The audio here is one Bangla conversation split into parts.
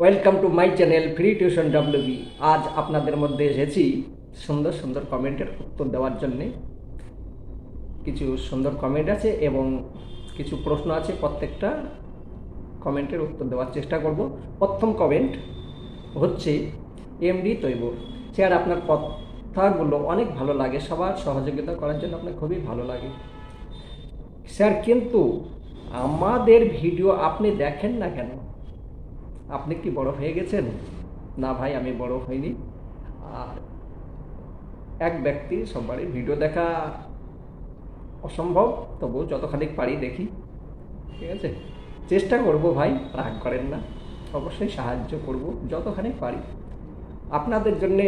Welcome to my channel free tuition WB আজ আপনাদের মধ্যে এসেছি সুন্দর সুন্দর কমেন্টের উত্তর দেওয়ার জন্যে। কিছু সুন্দর কমেন্ট আছে এবং কিছু প্রশ্ন আছে, প্রত্যেকটা কমেন্টের উত্তর দেওয়ার চেষ্টা করব। প্রথম কমেন্ট হচ্ছে এমডি তৈবুর স্যার আপনার কথাগুলো অনেক ভালো লাগে, সবার সহযোগিতা করার জন্য আপনার খুবই ভালো লাগে। স্যার কিন্তু আমাদের ভিডিও আপনি দেখেন না কেন? আপনি কি বড় হয়ে গেছেন? না ভাই, আমি বড় হইনি। আর এক ব্যক্তি সবারই ভিডিও দেখা অসম্ভব তবুও যতখানি পারি দেখি। ঠিক আছে? চেষ্টা করব ভাই, রাগ করেন না। অবশ্যই সাহায্য করব, যতখানি পারি। আপনাদের জন্যে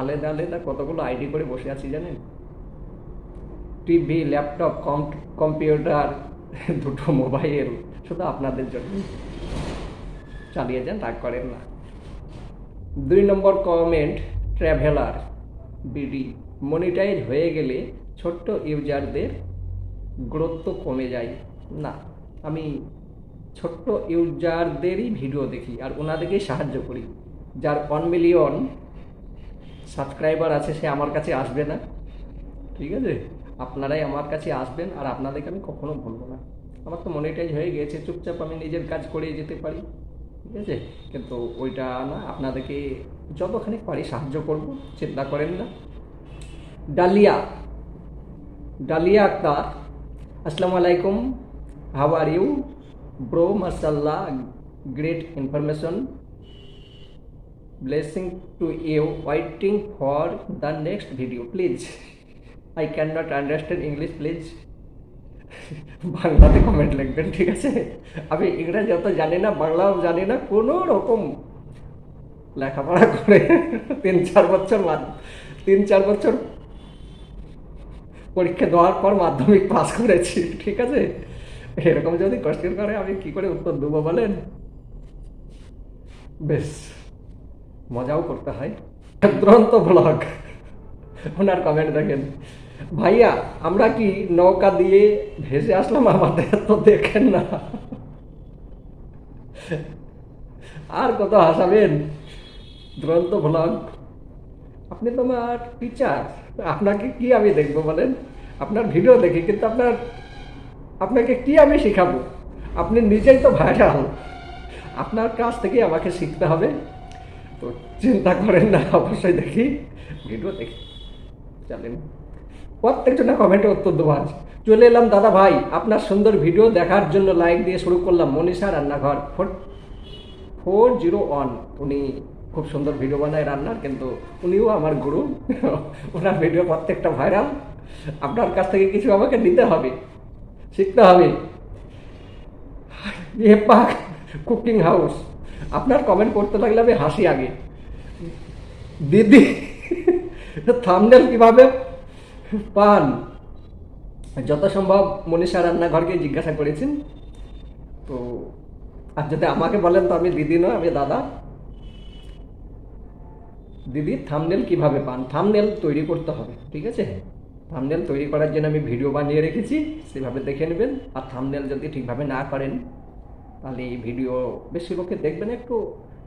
আলাদা আলাদা কতগুলো আইডি করে বসে আছি জানেন? টিভি, ল্যাপটপ কম্পিউটার, দুটো মোবাইল, শুধু আপনাদের জন্য। চালিয়ে যান, রাগ করেন না। দুই নম্বর কমেন্ট ট্র্যাভেলার বিডি মনিটাইজ হয়ে গেলে ছোট্ট ইউজারদের গুরুত্ব কমে যায়। না, আমি ছোট্ট ইউজারদেরই ভিডিও দেখি আর ওনাদেরকেই সাহায্য করি। যার ওয়ান মিলিয়ন সাবস্ক্রাইবার আছে, সে আমার কাছে আসবে না। ঠিক আছে? আপনারাই আমার কাছে আসবেন আর আপনাদেরকে আমি কখনো ভুলবো না। আমার তো মনিটাইজ হয়ে গেছে, চুপচাপ আমি নিজের কাজ করে যেতে পারি। ঠিক আছে? কিন্তু ওইটা না আপনাদেরকে যতখানি পারি সাহায্য করব, চিন্তা করেন না। ডালিয়া ডালিয়া আক্তার, আসসালামু আলাইকুম। হাউ আর ইউ ব্রো মাসাল্লাহ great information blessing to you, waiting for the next video, please i cannot understand english, please বাংলাতে কমেন্ট লিখবেন, ঠিক আছে? আমি ইংরেজি অত জানি না, বাংলাও জানি না, কোনো রকম লেখাপড়া করে তিন চার বছর তিন চার বছর পরীক্ষা দেওয়ার পর মাধ্যমিক পাস করেছি, ঠিক আছে? এরকম যদি কোশ্চেন করে, আমি কি করে উত্তর দেবো বলেন? বেশ, মজাও করতে হয়। দুরন্ত ব্লগ, ওনার কমেন্ট দেখেন। ভাইয়া, আমরা কি নৌকা দিয়ে ভেসে আসলাম? আমাদের তো দেখেন না। আর কত হাসাবেন? দুরন্ত ব্লগ আপনি তো আমার টিচার আপনাকে কি আমি দেখব বলেন? আপনার ভিডিও দেখি কিন্তু আপনার, আপনাকে কি আমি শেখাবো? আপনি নিজেই তো ভাইরাল আপনার কাছ থেকে আমাকে শিখতে হবে। তো চিন্তা করেন না, অবশ্যই দেখি। ভিডিও দেখি। চলেন। প্রত্যেকজনের কমেন্টে উত্তর দেবো আজ চলে এলাম, দাদা ভাই, আপনার সুন্দর ভিডিও দেখার জন্য লাইক দিয়ে শুরু করলাম মনীষা রান্নাঘর। ফোর ফোর জিরো ওয়ান উনি খুব সুন্দর ভিডিও বানায় রান্নার, কিন্তু উনিও আমার গুরু। ওনার ভিডিও প্রত্যেকটা ভাইরাল আপনার কাছ থেকে কিছু আমাকে নিতে হবে। শিখতে হবে। পাক কুকিং হাউস আপনার কমেন্ট করতে লাগলে আমি হাসি আগে। দিদি থামনেল কীভাবে পান। যত সম্ভব মনীষা রান্নাঘরকে জিজ্ঞাসা করেছেন। তো, আর যদি আমাকে বলেন তো আমি দিদি নয়, আমি দাদা। দিদি থামনেল কীভাবে পান? থামনেল তৈরি করতে হবে, ঠিক আছে? থামনেল তৈরি করার জন্য আমি ভিডিও বানিয়ে রেখেছি, সেভাবে দেখে নেবেন। আর থামনেল যদি ঠিকভাবে না করেন, তাহলে এই ভিডিও বেশি লোকে দেখবেন একটু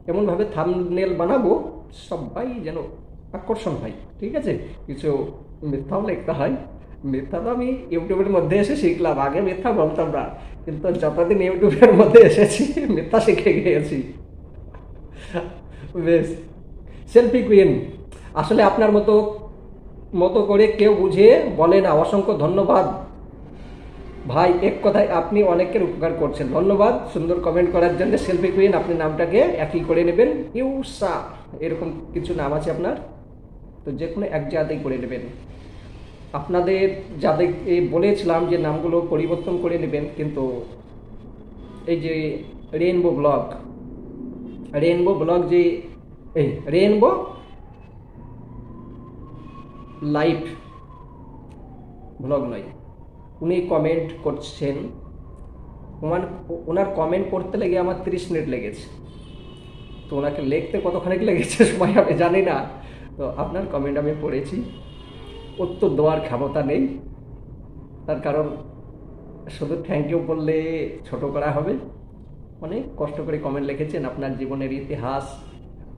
এমনভাবে থামনেল বানাবো, সবাই যেন আকর্ষণ হয়, ঠিক আছে? কিছু মিথ্যাও লিখতে হয়। মিথ্যা তো আমি ইউটিউবের মধ্যে এসে শিখলাম আগে মিথ্যা বলতাম না, কিন্তু যতদিন ইউটিউবের মধ্যে এসেছি, মিথ্যা শিখে গিয়েছি। বেশ, সেলফি কুইন, আসলে আপনার মতো মতো করে কেউ বুঝে বলে না, অসংখ্য ধন্যবাদ। ভাই, এক কথায় আপনি অনেকের উপকার করছেন, ধন্যবাদ। সুন্দর কমেন্ট করার জন্য সেলফি কুইন, আপনি নামটাকে একই করে নেবেন। ইউসা, এরকম কিছু নাম আছে আপনার? তো যে কোনো এক জায়গাতেই করে নেবেন। আপনাদের যাদেরকে বলেছিলাম যে নামগুলো পরিবর্তন করে নেবেন, কিন্তু এই যে রেনবো ব্লগ রেনবো ব্লগ যে, এই রেনবো লাইভ ব্লগ নয়। উনি কমেন্ট করছেন। ওনার ওনার কমেন্ট করতে লেগে আমার তিরিশ মিনিট লেগেছে। তো ওনাকে লিখতে কতখানি লেগেছে সময় আমি জানি না। তো আপনার কমেন্ট আমি পড়েছি, উত্তর দেওয়ার ক্ষমতা নেই, তার কারণ শুধু থ্যাংক ইউ বললে ছোট করা হবে। অনেক কষ্ট করে কমেন্ট লিখেছেন, আপনার জীবনের ইতিহাস,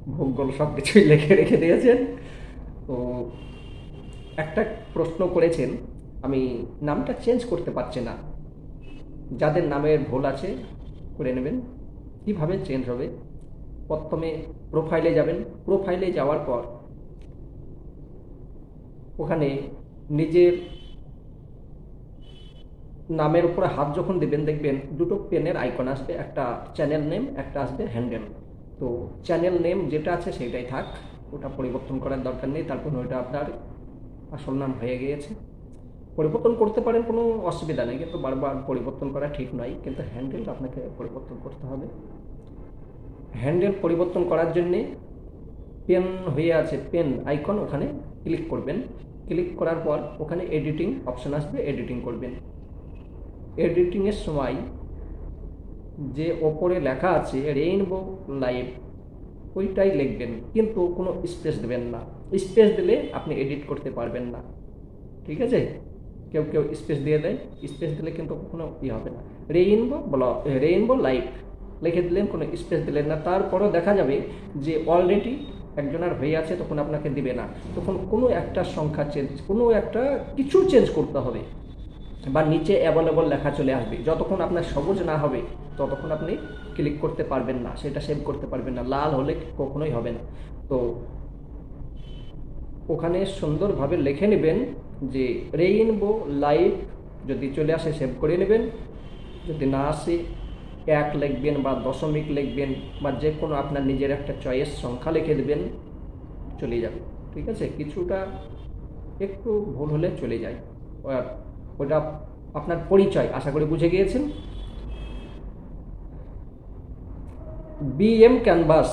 ভূগোল সব কিছুই লিখে রেখে দিয়েছেন। তো একটা প্রশ্ন করেছেন, আমি নামটা চেঞ্জ করতে পারছি না। যাদের নামের ভুল আছে, করে নেবেন। কীভাবে চেঞ্জ হবে? প্রথমে প্রোফাইলে যাবেন। প্রোফাইলে যাওয়ার পর ওখানে নিজের নামের উপরে হাত যখন দেবেন, দেখবেন দুটো পেনের আইকন আসবে, একটা চ্যানেল নেম একটা আসবে হ্যান্ডেল তো চ্যানেল নেম যেটা আছে সেটাই থাক, ওটা পরিবর্তন করার দরকার নেই, তারপর ওইটা আপনার আসল নাম হয়ে গিয়েছে। পরিবর্তন করতে পারেন, কোনো অসুবিধা নেই, কিন্তু বারবার পরিবর্তন করা ঠিক নয়, কিন্তু হ্যান্ডেল আপনাকে পরিবর্তন করতে হবে। হ্যান্ডেল পরিবর্তন করার জন্যে পেন হয়ে আছে পেন আইকন, ওখানে ক্লিক করবেন। ক্লিক করার পর ওখানে এডিটিং অপশন আসবে, এডিটিং করবেন। এডিটিংয়ের সময় যে ওপরে লেখা আছে রেইনবো লাইভ ওইটাই লিখবেন। কিন্তু কোনো স্পেস দেবেন না। স্পেস দিলে আপনি এডিট করতে পারবেন না। ঠিক আছে? কেউ কেউ স্পেস দিয়ে দেয়। স্পেস দিলে কিন্তু কোনো ই হবে না। রেইনবো ব্লক রেইনবো লাইট লিখে দিলেন, কোনো স্পেস দিলেন না। তারপরও দেখা যাবে যে অলরেডি একজনের হয়ে আছে, তখন আপনাকে দিবে না। তখন কোনো একটা সংখ্যা চেঞ্জ কোনো একটা কিছু চেঞ্জ করতে হবে। বা নিচে অ্যাভেলেবল লেখা চলে আসবে। যতক্ষণ আপনার সবুজ না হবে, ততক্ষণ আপনি ক্লিক করতে পারবেন না। সেটা সেভ করতে পারবেন না। লাল হলে কখনোই হবে না। তো, ওখানে সুন্দরভাবে লিখে নেবেন যে রেইনবো লাইভ যদি চলে আসে সেভ করে নেবেন। যদি না আসে এক লিখবেন বা দশমিক লিখবেন বা যে কোনো আপনার নিজের একটা চয়েস সংখ্যা লিখে দেবেন, চলে যাবে। ঠিক আছে? কিছুটা একটু ভুল হলে চলে যায়। ওটা আপনার পরিচয়, আশা করি বুঝে গিয়েছেন? বিএম ক্যানভাস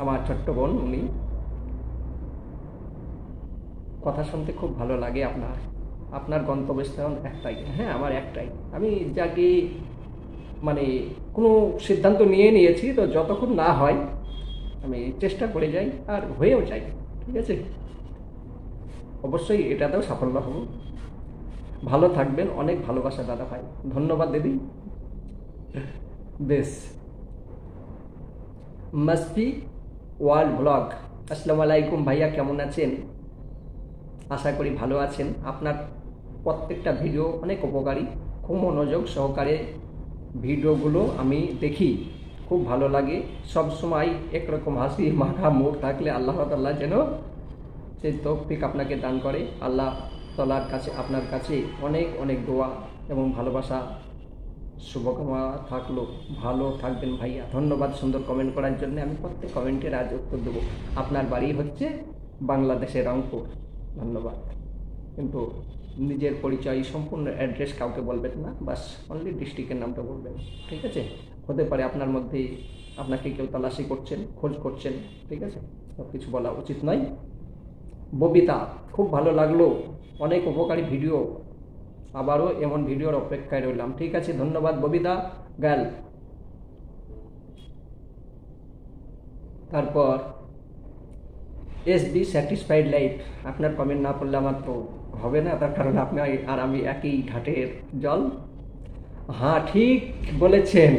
আমার ছোট্ট বোন উনি। কথা শুনতে খুব ভালো লাগে আপনার। আপনার গন্তব্যস্থান একটাই। হ্যাঁ আমার একটাই। আমি যাকে মানে কোনো সিদ্ধান্ত নিয়ে নিয়েছি, তো যতক্ষণ না হয় আমি চেষ্টা করে যাই আর হয়েও যাই, ঠিক আছে? অবশ্যই এটাতেও সাফল্য হব। ভালো থাকবেন, অনেক ভালোবাসা দাদা ভাই। ধন্যবাদ দিদি। বেশ। মাস্তি ওয়ার্ল্ড ব্লগ। আসসালামু আলাইকুম ভাইয়া, কেমন আছেন? আশা করি ভালো আছেন। আপনার প্রত্যেকটা ভিডিও অনেক উপকারী। খুব মনোযোগ সহকারে ভিডিওগুলো আমি দেখি। খুব ভালো লাগে। সব সময় একরকম হাসি, মাখা মুখ থাকলে আল্লাহ তাল্লাহ যেন সেই তৌফিক আপনাকে দান করে। আল্লাহ তালার কাছে, আপনার কাছে অনেক অনেক দোয়া এবং ভালোবাসা। শুভকামনা থাকল। ভালো থাকবেন ভাইয়া। ধন্যবাদ সুন্দর কমেন্ট করার জন্য। আমি প্রত্যেক কমেন্টের আজ উত্তর দেবো। আপনার বাড়ি হচ্ছে বাংলাদেশের রংপুর। ধন্যবাদ। কিন্তু নিজের পরিচয়, সম্পূর্ণ অ্যাড্রেস কাউকে বলবেন না, বাস অনলি ডিস্ট্রিক্টের নামটা বলবেন, ঠিক আছে? হতে পারে আপনার মধ্যে আপনাকে কেউ তালাশি করছেন, খোঁজ করছেন, ঠিক আছে? সব কিছু বলা উচিত নয়। ববিতা, খুব ভালো লাগল। অনেক উপকারী ভিডিও আবারও এমন ভিডিওর অপেক্ষায় রইলাম। ঠিক আছে, ধন্যবাদ ববিতা গ্যাল তারপর এস বি স্যাটিসফাইড লাইফ আপনার কমেন্ট না পড়লে আমার তো হবে না, তার কারণ আপনি আর আমি একই ঘাটের জল। হ্যাঁ ঠিক বলেছেন।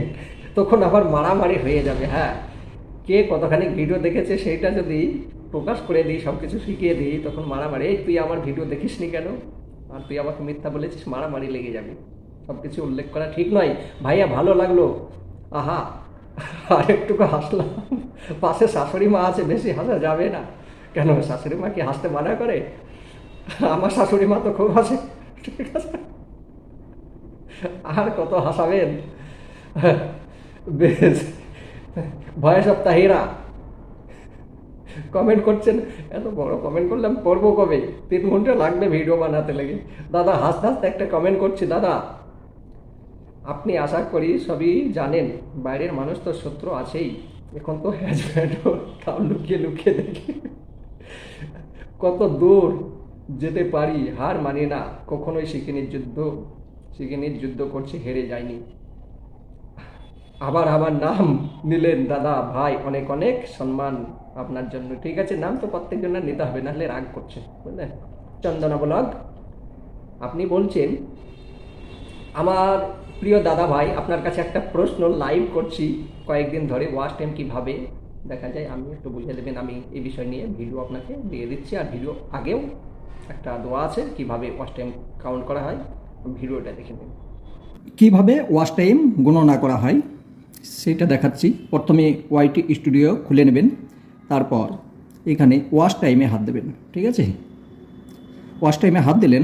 তখন আবার মারামারি হয়ে যাবে হ্যাঁ। কে কতখানি ভিডিও দেখেছে সেইটা যদি প্রকাশ করে দিই সব কিছু শিখিয়ে দিই, তখন মারামারি এই তুই আমার ভিডিও দেখিসনি কেন? আর তুই আমাকে মিথ্যা বলেছিস, মারামারি লেগে যাবে। সব কিছু উল্লেখ করা ঠিক নয়। ভাইয়া, ভালো লাগল। আহা, আর একটুকু হাসলাম। পাশে শাশুড়ি মা আছে, বেশি হাসা যাবে না। কেন, শাশুড়ি মা কি হাসতে মানা করে? আমার শাশুড়ি মা তো খুব হাসে। ঠিক আছে? আর কত হাসাবেন? বেশ। Voice of Tahira. কমেন্ট করছেন, এত বড় কমেন্ট করলাম, পড়ব কবে? তিন ঘণ্টা লাগবে ভিডিও বানাতে লেগে। দাদা হাসতে হাসতে একটা কমেন্ট করছি, দাদা। আপনি আশা করি সবই জানেন, বাইরের মানুষ তো শত্রু আছেই। এখন তো হ্যাজব্যান্ডও তাও লুকিয়ে লুকিয়ে দেখি। কত দূর। যেতে পারি, হার মানি না। কখনোই শিখিনি যুদ্ধ শিখিনি যুদ্ধ করছি, হেরে যায়নি আবার আবার নাম নিলেন দাদা, ভাই, অনেক অনেক সম্মান আপনার জন্য। ঠিক আছে, নাম তো প্রত্যেক জনের নিতে হবে, নাহলে রাগ করছে, বুঝলেন? চন্দনা ব্লগ আপনি বলছেন, আমার প্রিয় দাদা ভাই, আপনার কাছে একটা প্রশ্ন লাইভ করছি কয়েকদিন ধরে ওয়াশ টাইম কীভাবে? দেখা যায়, আমি একটু বুঝিয়ে দেবেন, আমি এই বিষয় নিয়ে ভিডিও আপনাকে দিয়ে দিচ্ছি, আর ভিডিও আগেও একটা দোয়া আছে, কীভাবে ওয়াচ টাইম কাউন্ট করা হয় ভিডিওটা দেখে নিন কীভাবে ওয়াচ টাইম গণনা করা হয়, সেটা দেখাচ্ছি। প্রথমে ওয়াইটি স্টুডিও খুলে নেবেন, তারপর এখানে ওয়াচ টাইমে হাত দেবেন, ঠিক আছে? ওয়াচ টাইমে হাত দিলেন,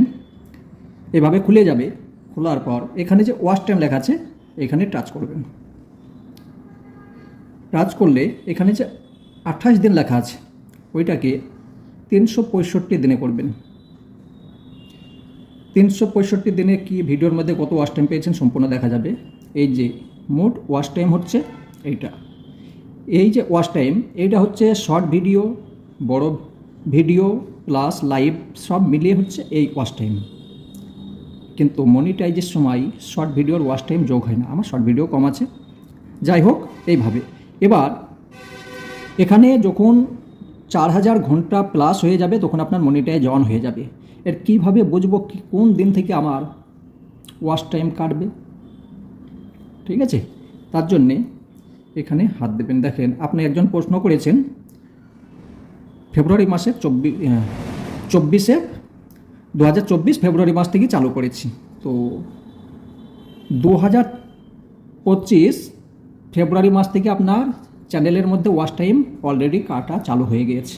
এভাবে খুলে যাবে, খোলার পর এখানে যে ওয়াচ টাইম লেখা আছে, এখানে টাচ করবেন। টাচ করলে এখানে যে আঠাশ দিন লেখা আছে, ওইটাকে তিনশো পঁয়ষট্টি দিনে করবেন। তিনশো পঁয়ষট্টি দিনে কি ভিডিওর মধ্যে কত ওয়াচ টাইম পেয়েছেন সম্পূর্ণ দেখা যাবে। এই যে মোট ওয়াচ টাইম হচ্ছে এইটা। এই যে ওয়াচ টাইম এইটা হচ্ছে শর্ট ভিডিও বড় ভিডিও প্লাস লাইভ সব মিলিয়ে হচ্ছে এই ওয়াচ টাইম কিন্তু মনিটাইজের সময় শর্ট ভিডিওর ওয়াচ টাইম যোগ হয় না। আমার শর্ট ভিডিও কম আছে। যাই হোক, এইভাবে। এবার এখানে যখন চার হাজার ঘণ্টা প্লাস হয়ে যাবে, তখন আপনার মনিটাইজ অন হয়ে যাবে। এর কীভাবে বুঝব কি কোন দিন থেকে আমার ওয়াচ টাইম কাটবে? ঠিক আছে? তার জন্যে এখানে হাত দেবেন। দেখেন, আপনি একজন প্রশ্ন করেছেন, ফেব্রুয়ারি মাসের চব্বিশ চব্বিশে দু হাজার চব্বিশ ফেব্রুয়ারি মাস থেকে চালু করেছি। তো দু হাজার পঁচিশ ফেব্রুয়ারি মাস থেকে আপনার চ্যানেলের মধ্যে ওয়াচ টাইম অলরেডি কাটা চালু হয়ে গিয়েছে।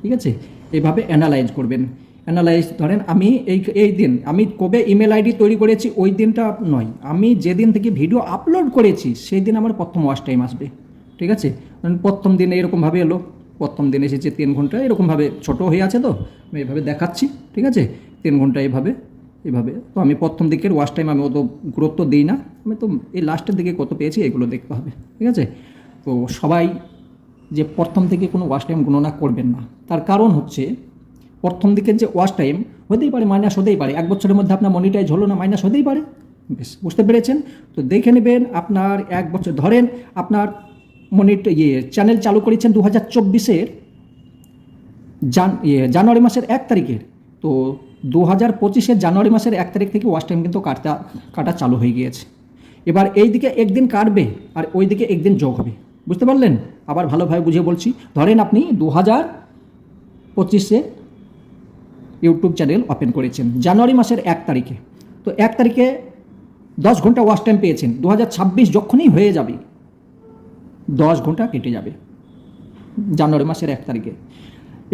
ঠিক আছে? এভাবে অ্যানালাইজ করবেন। অ্যানালাইজ ধরেন আমি এই এই দিন, আমি কবে ইমেল আইডি তৈরি করেছি, ওই দিনটা নয়। আমি যেদিন থেকে ভিডিও আপলোড করেছি, সেই দিন আমার প্রথম ওয়াচ টাইম আসবে। ঠিক আছে? প্রথম দিনে এরকমভাবে এলো। প্রথম দিন এসেছে তিন ঘণ্টা এরকমভাবে ছোট হয়ে আছে তো, আমি এভাবে দেখাচ্ছি। ঠিক আছে? তিন ঘণ্টা এভাবে এভাবে। তো আমি প্রথম দিকের ওয়াচ টাইম আমি অত গুরুত্ব দিই না। আমি তো এই লাস্টের দিকে কত পেয়েছি, এগুলো দেখতে হবে। ঠিক আছে? তো সবাই যে প্রথম থেকে কোনো ওয়াচ টাইম গণনা করবেন না। তার কারণ হচ্ছে প্রথম দিকের যে ওয়াশ টাইম হতেই পারে মাইনাস হতেই পারে। এক বছরের মধ্যে আপনার মনিটাইজ হলো না মাইনাস হতেই পারে। বেশ, বুঝতে পেরেছেন? তো দেখে নেবেন আপনার এক বছর, ধরেন আপনার মনিট ইয়ে চ্যানেল চালু করেছেন দু হাজার চব্বিশের জান ইয়ে জানুয়ারি মাসের এক তারিখের। তো দু হাজার পঁচিশের জানুয়ারি মাসের এক তারিখ থেকে ওয়াশ টাইম কিন্তু কাটা কাটা চালু হয়ে গিয়েছে। এবার এই দিকে একদিন কাটবে আর ওই দিকে একদিন যোগ হবে। বুঝতে পারলেন? আবার ভালোভাবে বুঝিয়ে বলছি। ধরেন আপনি দু হাজার পঁচিশে ইউটিউব চ্যানেল ওপেন করেছেন। জানুয়ারি মাসের এক তারিখে। তো এক তারিখে দশ ঘণ্টা ওয়াচ টাইম পেয়েছেন। দু হাজার ছাব্বিশ যখনই হয়ে যাবে, দশ ঘণ্টা কেটে যাবে। জানুয়ারি মাসের এক তারিখে।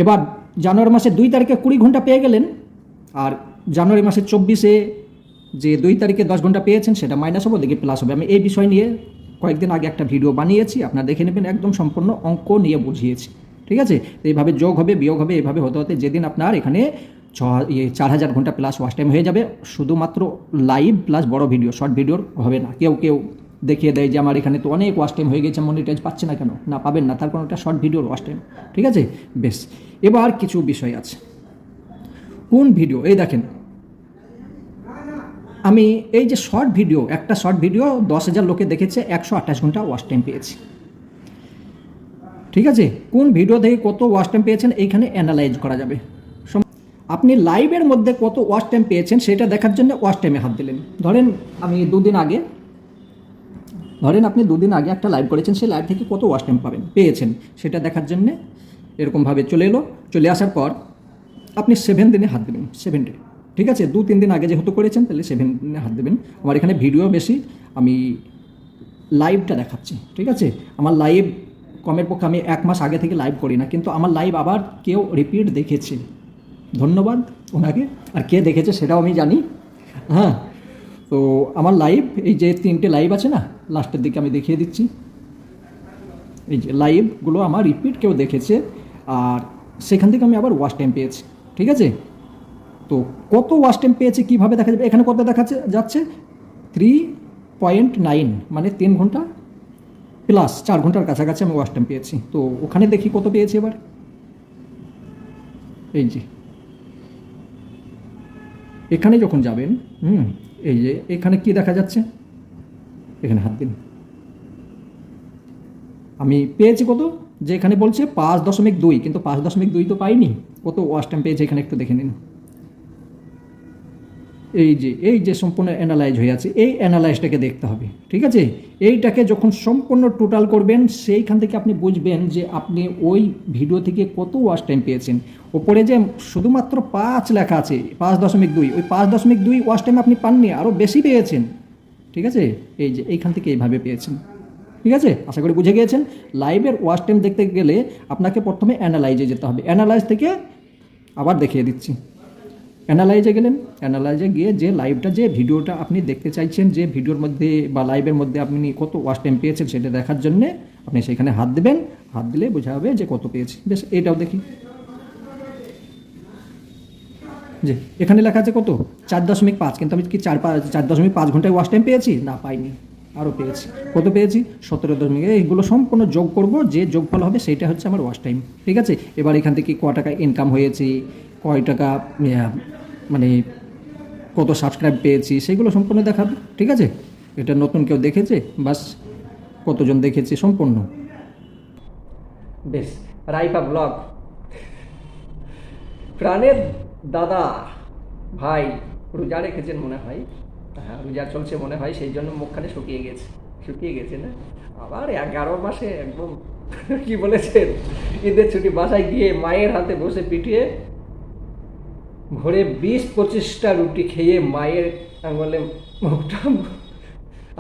এবার জানুয়ারি মাসের দুই তারিখে কুড়ি ঘণ্টা পেয়ে গেলেন, আর জানুয়ারি মাসের চব্বিশে যে দুই তারিখে দশ ঘণ্টা পেয়েছেন, সেটা মাইনাস হবে, ওদিকে প্লাস হবে। আমি এই বিষয় নিয়ে কয়েকদিন আগে একটা ভিডিও বানিয়েছি, আপনারা দেখে নেবেন, একদম সম্পূর্ণ অঙ্ক নিয়ে বুঝিয়েছি। ঠিক আছে? এইভাবে যোগ হবে, বিয়োগ হবে, এইভাবে হতে হতে যেদিন আপনার এখানে ছ চার হাজার ঘণ্টা প্লাস ওয়াচ টাইম হয়ে যাবে, শুধুমাত্র লাইভ প্লাস বড় ভিডিও শর্ট ভিডিওর হবে না। কেউ কেউ দেখিয়ে দেয় যে আমার এখানে তো অনেক ওয়াচ টাইম হয়ে গেছে মনিটাইজ পাচ্ছে না কেন? না পাবেন না, তার কোনো একটা শর্ট ভিডিওর ওয়াচ টাইম ঠিক আছে? বেশ, এবার কিছু বিষয় আছে। কোন ভিডিও এই দেখেন, আমি এই যে শর্ট ভিডিও একটা শর্ট ভিডিও দশ হাজার লোকে দেখেছে, একশো আঠাশ ঘণ্টা ওয়াচ টাইম পেয়েছি। ঠিক আছে? কোন ভিডিও থেকে কত ওয়াচ টাইম পেয়েছেন? এইখানে অ্যানালাইজ করা যাবে। আপনি লাইভের মধ্যে কত ওয়াচ টাইম পেয়েছেন সেটা দেখার জন্য ওয়াচ টাইমে হাত দিলেন। ধরেন আমি দুদিন আগে, ধরেন আপনি দুদিন আগে একটা লাইভ করেছেন, সেই লাইভ থেকে কত ওয়াচ টাইম পাবেন? পেয়েছেন। সেটা দেখার জন্যে এরকমভাবে চলে এলো। চলে আসার পর আপনি সেভেন দিনে হাত দেবেন সেভেন ডে ঠিক আছে? দু, তিন দিন আগে যেহেতু করেছেন, তাহলে সেভেন দিনে হাত দেবেন। আমার এখানে ভিডিও বেশি। আমি লাইভটা দেখাচ্ছি। ঠিক আছে? আমার লাইভ কমের পক্ষে আমি এক মাস আগে থেকে লাইভ করি না, কিন্তু আমার লাইভ আবার কেউ রিপিট দেখেছে। ধন্যবাদ ওনাকে। আর কে দেখেছে সেটাও আমি জানি। হ্যাঁ তো আমার লাইভ এই যে তিনটে লাইভ আছে না লাস্টের দিকে আমি দেখিয়ে দিচ্ছি। এই যে লাইভগুলো আমার রিপিট কেউ দেখেছে, আর সেখান থেকে আমি আবার ওয়াচ টাইম পেয়েছি, ঠিক আছে? তো কত ওয়াচ টাইম পেয়েছে, কীভাবে দেখা যাবে? এখানে কত দেখাচ্ছে যাচ্ছে? থ্রি পয়েন্ট নাইন মানে তিন ঘণ্টা প্লাস চার ঘণ্টার কাছাকাছি আমি ওয়াচ টাইম পেয়েছি। তো ওখানে দেখি কত পেয়েছি এবার? এই যে। এখানে যখন যাবেন, হুম, এই যে এখানে কি দেখা যাচ্ছে? এখানে হাত দিন। আমি পেয়েছি কত? যে এখানে বলছে পাঁচ দশমিক দুই, কিন্তু পাঁচ দশমিক দুই তো পাইনি। কত ওয়াচ টাইম পেয়েছে এখানে একটু দেখে নিন। এই যে এই যে সম্পূর্ণ অ্যানালাইজ হয়ে আছে, এই অ্যানালাইজটাকে দেখতে হবে, ঠিক আছে? এইটাকে যখন সম্পূর্ণ টোটাল করবেন, সেইখান থেকে আপনি বুঝবেন যে আপনি ওই ভিডিও থেকে কত ওয়াচ টাইম পেয়েছেন। ওপরে যে শুধুমাত্র পাঁচ লেখা আছে, পাঁচ দশমিক দুই, ওই পাঁচ দশমিক দুই ওয়াচ টাইম আপনি পাননি আরও বেশি পেয়েছেন, ঠিক আছে? এই যে, এইখান থেকে এইভাবে পেয়েছেন, ঠিক আছে? আশা করি বুঝে গিয়েছেন? লাইভের ওয়াচ টাইম দেখতে গেলে আপনাকে প্রথমে অ্যানালাইজে যেতে হবে। অ্যানালাইজ থেকে আবার দেখিয়ে দিচ্ছি। অ্যানালাইজে গেলেন। অ্যানালাইজে গিয়ে যে লাইভটা যে ভিডিওটা আপনি দেখতে চাইছেন, যে ভিডিওর মধ্যে বা লাইভের মধ্যে আপনি কত ওয়াচ টাইম পেয়েছেন সেটা দেখার জন্যে আপনি সেখানে হাত দেবেন। হাত দিলে বোঝা হবে যে কত পেয়েছি বেশ, এটাও দেখি। যে এখানে লেখা আছে কত? চার দশমিক পাঁচ। কিন্তু আমি কি চার পাঁচ চার দশমিক পাঁচ ঘন্টায় ওয়াচ টাইম পেয়েছি? না, পাইনি। আরও পেয়েছি। কত পেয়েছি? সতেরো দশমিক। এইগুলো সম্পূর্ণ যোগ করব। যে যোগফল হবে সেইটা হচ্ছে আমার ওয়াচ টাইম ঠিক আছে? এবার এখান থেকে ক টাকা ইনকাম হয়েছে? কয় টাকা মানে কত সাবস্ক্রাইব পেয়েছি, সেগুলো সম্পূর্ণ দেখাবে, ঠিক আছে? এটা নতুন কেউ দেখেছে? বাস কতজন দেখেছে সম্পূর্ণ। বেশ রাইপা ব্লগ। প্রাণের দাদা, ভাই, রোজা রেখেছেন মনে হয়। হ্যাঁ রোজা চলছে মনে হয়, সেই জন্য মুখখানে শুকিয়ে গেছে শুকিয়ে গেছে না? আবার এগারো মাসে একদম, কি বলেছেন? ঈদের ছুটি বাসায় গিয়ে মায়ের হাতে বসে পিটিয়ে ভোরে বিশ পঁচিশটা রুটি খেয়ে মায়ের আঙুলে মুখটা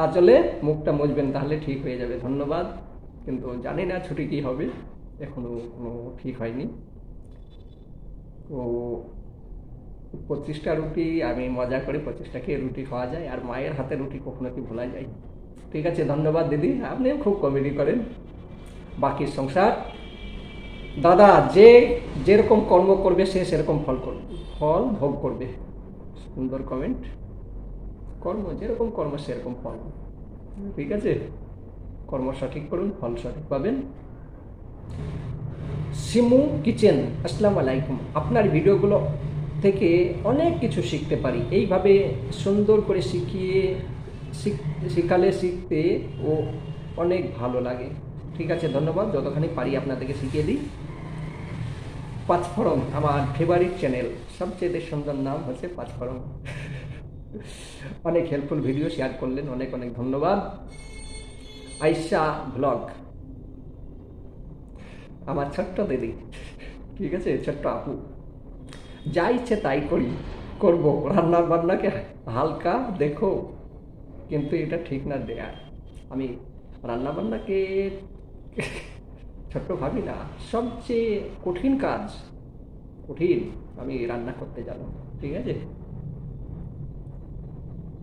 আঁচলে মুখটা মুছবেন তাহলে ঠিক হয়ে যাবে, ধন্যবাদ। কিন্তু জানি না ছুটি কী হবে এখনও কোনো ঠিক হয়নি। তো পঁচিশটা রুটি, আমি মজা করে পঁচিশটা খেয়ে রুটি খাওয়া যায়, আর মায়ের হাতে রুটি কখনো কি ভোলা যায়। ঠিক আছে, ধন্যবাদ দিদি, আপনিও খুব কমেডি করেন। বাকি সংসার দাদা, যে যেরকম কর্ম করবে, সে সেরকম ফল করবে। ফল ভোগ করবে। সুন্দর কমেন্ট কর্ম, যেরকম কর্ম, সেরকম ফল। ঠিক আছে? কর্ম সঠিক করুন, ফল সঠিক পাবেন। সিমু কিচেন, আসসালামু আলাইকুম। আপনার ভিডিওগুলো থেকে অনেক কিছু শিখতে পারি। এইভাবে সুন্দর করে শিখিয়ে, শিখ- শিখালে শিখতে ও অনেক ভালো লাগে। ঠিক আছে? ধন্যবাদ। যতখানি পারি আপনাদেরকে শিখিয়ে দিই। পাঁচফড়ং আমার ফেভারিট চ্যানেল সবচেয়ে সুন্দর নাম হচ্ছে পাঁচফড়ং অনেক হেল্পফুল ভিডিও শেয়ার করলেন, অনেক অনেক ধন্যবাদ। আইসা ব্লগ আমার ছোট্ট দিদি, ঠিক আছে, ছোট্ট আপু। যা ইচ্ছে তাই করি, করব। রান্না বান্নাকে হালকা দেখো, কিন্তু এটা ঠিক না দেয়া আমি রান্না বান্নাকে ছোট্ট ভাবি না, সবচেয়ে কঠিন কাজ, কঠিন, আমি রান্না করতে জানো, ঠিক আছে?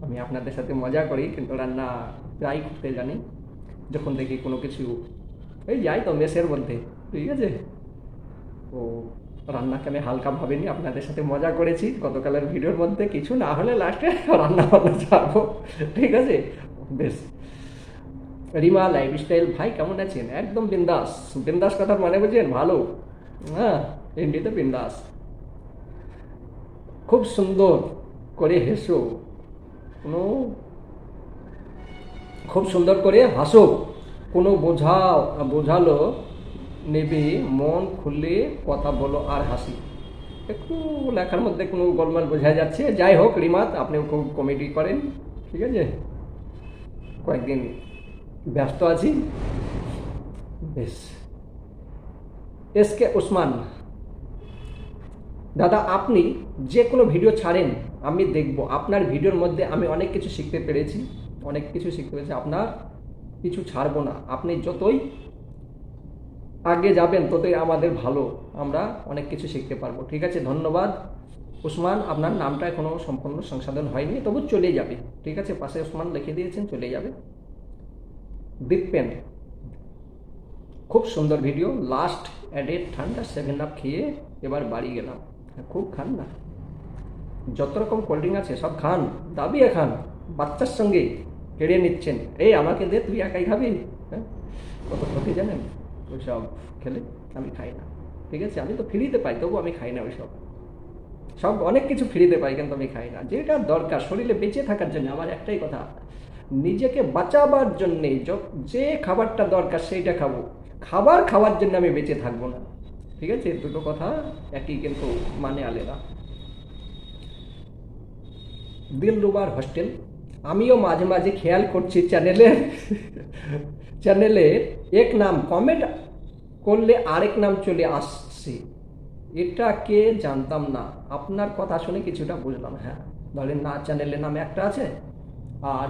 আমি আপনাদের সাথে মজা করি, কিন্তু রান্না প্রায় করতে জানি। যখন দেখি কোনো কিছু, এই যাই তো মেসের মধ্যে, ঠিক আছে? ও রান্নাকে আমি হালকা ভাবিনি, আপনাদের সাথে মজা করেছি, গতকালের ভিডিওর মধ্যে কিছু না হলে লাস্টে রান্না বান্না যাব ঠিক আছে? বেশ। রিমা লাইফ স্টাইল ভাই কেমন আছেন? একদম বিন্দাস। বিন্দাস কথার মানে বুঝছেন ভালো। হ্যাঁ হিন্দিতে বিন্দাস। খুব সুন্দর করে হেসো। কোনো খুব সুন্দর করে হাসো। কোনো বোঝাও, বোঝালো নেবে, মন খুলে কথা বলো আর হাসি। একটু লেখার মধ্যে কোনো গোলমাল বোঝা যাচ্ছে। যাই হোক রিমাত আপনিও খুব কমেডি করেন। ঠিক আছে? কয়েকদিন ব্যস্ত আছি। বেশ। এস কে ওসমান, দাদা, আপনি যে কোনো ভিডিও ছাড়েন, আমি দেখব। আপনার ভিডিওর মধ্যে আমি অনেক কিছু শিখতে পেরেছি। অনেক কিছু শিখতে পেরেছি। আপনার কিছু ছাড়বো না। আপনি যতই আগে যাবেন, ততই আমাদের ভালো। আমরা অনেক কিছু শিখতে পারব। ঠিক আছে? ধন্যবাদ। উসমান আপনার নামটা এখনও সম্পূর্ণ সংশোধন হয়নি। তবু চলে যাবে। ঠিক আছে? পাশে উসমান লিখে দিয়েছেন চলে যাবে। দিকপেন খুব সুন্দর ভিডিও লাস্ট অ্যাডে ঠান্ডা সেভেন আপ খেয়ে এবার বাড়ি গেলাম। খুব খান না। যত রকম কোল্ড ড্রিঙ্ক আছে, সব খান। দাবিয়ে খান বাচ্চার সঙ্গে কেড়ে নিচ্ছেন। এই আমাকে দে, তুই একাই খাবি? হ্যাঁ? কত ক্ষতি জানেন? ওইসব খেলে আমি খাই না। ঠিক আছে? আমি তো ফ্রিতে পাই তবু আমি খাই না ওইসব। সব অনেক কিছু ফ্রিতে পাই, কিন্তু আমি খাই না। যেটা দরকার, শরীরে বেঁচে থাকার জন্য। আমার একটাই কথা নিজেকে বাঁচাবার জন্যে যে খাবারটা দরকার সেইটা খাব। খাবার খাওয়ার জন্য আমি বেঁচে থাকব না। ঠিক আছে? দুটো কথা একই কিন্তু মানে আলেদা। দিলরুবার হোস্টেল। আমিও মাঝে মাঝে খেয়াল করছি চ্যানেলের চ্যানেলের এক নাম কমেন্ট করলে আরেক নাম চলে আসছে। এটা কে জানতাম না। আপনার কথা শুনে কিছুটা বুঝলাম হ্যাঁ? ধরেন না চ্যানেলের নাম একটা আছে। আর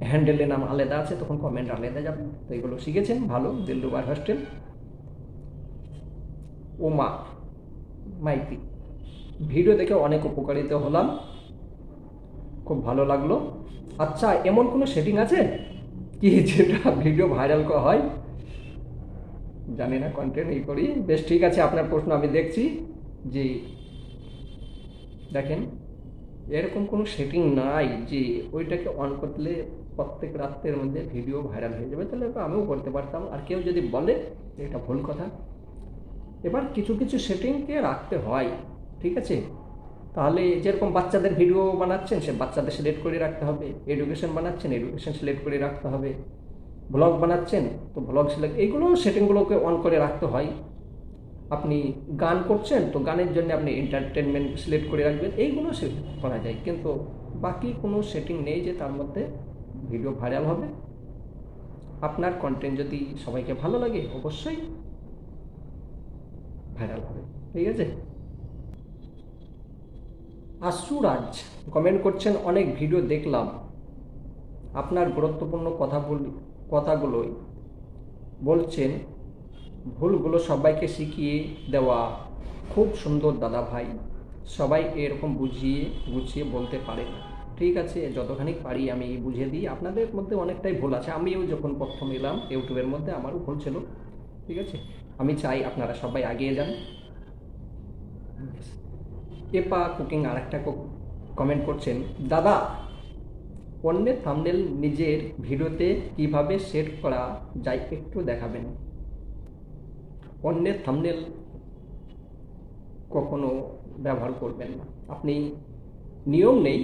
হ্যান্ডেলের নাম আলাদা আছে, তখন কমেন্ট আলাদা যাবে। তো এগুলো শিখেছেন, ভালো। দিলরুবার হোস্টেল ওমা, মাইতি। ভিডিও দেখে অনেক উপকারিত হলাম। খুব ভালো লাগল। আচ্ছা এমন কোনো সেটিং আছে? কি যেটা ভিডিও ভাইরাল হয়? জানি না কন্টেন্ট এই করি। বেশ, ঠিক আছে, আপনার প্রশ্ন আমি দেখছি। যে দেখেন, এরকম কোনো সেটিং নাই। যে ওইটাকে অন করলে প্রত্যেক রাত্রের মধ্যে ভিডিও ভাইরাল হয়ে যাবে, তাহলে আমিও করতে পারতাম। আর কেউ যদি বলে এটা ভুল কথা, এবার কিছু কিছু সেটিংকে রাখতে হয়, ঠিক আছে? তাহলে যেরকম বাচ্চাদের ভিডিও বানাচ্ছেন, সে বাচ্চাদের সিলেক্ট করে রাখতে হবে। এডুকেশন বানাচ্ছেন এডুকেশন সিলেক্ট করে রাখতে হবে। ব্লগ বানাচ্ছেন, তো ব্লগ সিলেক্ট এইগুলো সেটিংগুলোকে অন করে রাখতে হয়। আপনি গান করছেন, তো গানের জন্য আপনি এন্টারটেনমেন্ট সিলেক্ট করে রাখবেন, এইগুলো করা যায়। কিন্তু বাকি কোনো সেটিং নেই যে তার মধ্যে ভিডিও ভাইরাল হবে। আপনার কন্টেন্ট যদি সবাইকে ভালো লাগে, অবশ্যই ভাইরাল হবে। ঠিক আছে? আশুরাজ কমেন্ট করছেন, অনেক ভিডিও দেখলাম। আপনার গুরুত্বপূর্ণ কথা বলি কথাগুলোই বলছেন, ভুলগুলো সবাইকে শিখিয়ে দেওয়া খুব সুন্দর দাদা ভাই। সবাই এরকম বুঝিয়ে, গুছিয়ে বলতে পারে না। ঠিক আছে, যতখানি পারি আমি বুঝিয়ে দিই। আপনাদের মধ্যে অনেকটাই ভুল আছে। আমিও যখন প্রথম এলাম, ইউটিউবের মধ্যে আমারও ভুল ছিল। ঠিক আছে? আমি চাই আপনারা সবাই এগিয়ে যান। এপা কুকিং আর একটা কমেন্ট করছেন, দাদা, অন্যের থামনেল নিজের ভিডিওতে কীভাবে সেট করা যায় একটু দেখাবেন। অন্যের থামনেল কখনো ব্যবহার করবেন না। আপনি নিয়ম নেই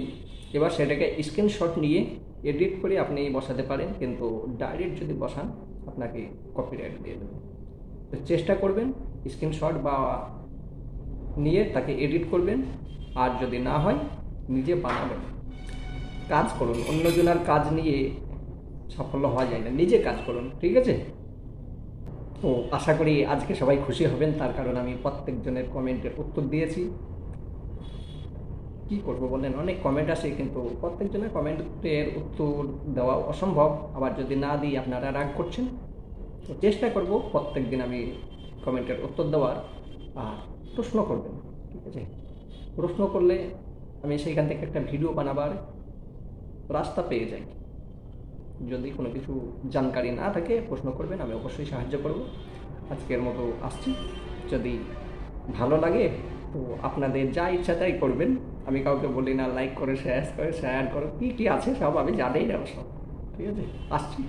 এবার সেটাকে স্ক্রিনশট নিয়ে এডিট করে আপনি বসাতে পারেন, কিন্তু ডাইরেক্ট যদি বসান, আপনাকে কপিরাইট দিয়ে দেবে। তো চেষ্টা করবেন স্ক্রিনশট বা নিয়ে তাকে এডিট করবেন, আর যদি না হয়, নিজে বানাবেন। কাজ করুন অন্যজনের কাজ নিয়ে সাফল্য হওয়া যায় না, নিজে কাজ করুন, ঠিক আছে? তো আশা করি আজকে সবাই খুশি হবেন, তার কারণ আমি প্রত্যেকজনের কমেন্টের উত্তর দিয়েছি। কি করব বলেন? অনেক কমেন্ট আসে কিন্তু প্রত্যেকজনের কমেন্টের উত্তর দেওয়া অসম্ভব। আবার যদি না দিই আপনারা রাগ করছেন, তো চেষ্টা করব প্রত্যেক দিন আমি কমেন্টের উত্তর দেওয়ার। আর প্রশ্ন করবেন, ঠিক আছে? প্রশ্ন করলে আমি সেইখান থেকে একটা ভিডিও বানাবার রাস্তা পেয়ে যাই। যদি কোনো কিছু জানকারি না থাকে, প্রশ্ন করবেন, আমি অবশ্যই সাহায্য করব। আজকের মতো আসছি। যদি ভালো লাগে, তো আপনাদের যা ইচ্ছা তাই করবেন। আমি কাউকে বলি না লাইক করে শেয়ার করে শেয়ার করো, কী কী আছে সব আমি জানেই না। সব ঠিক আছে? আসছি।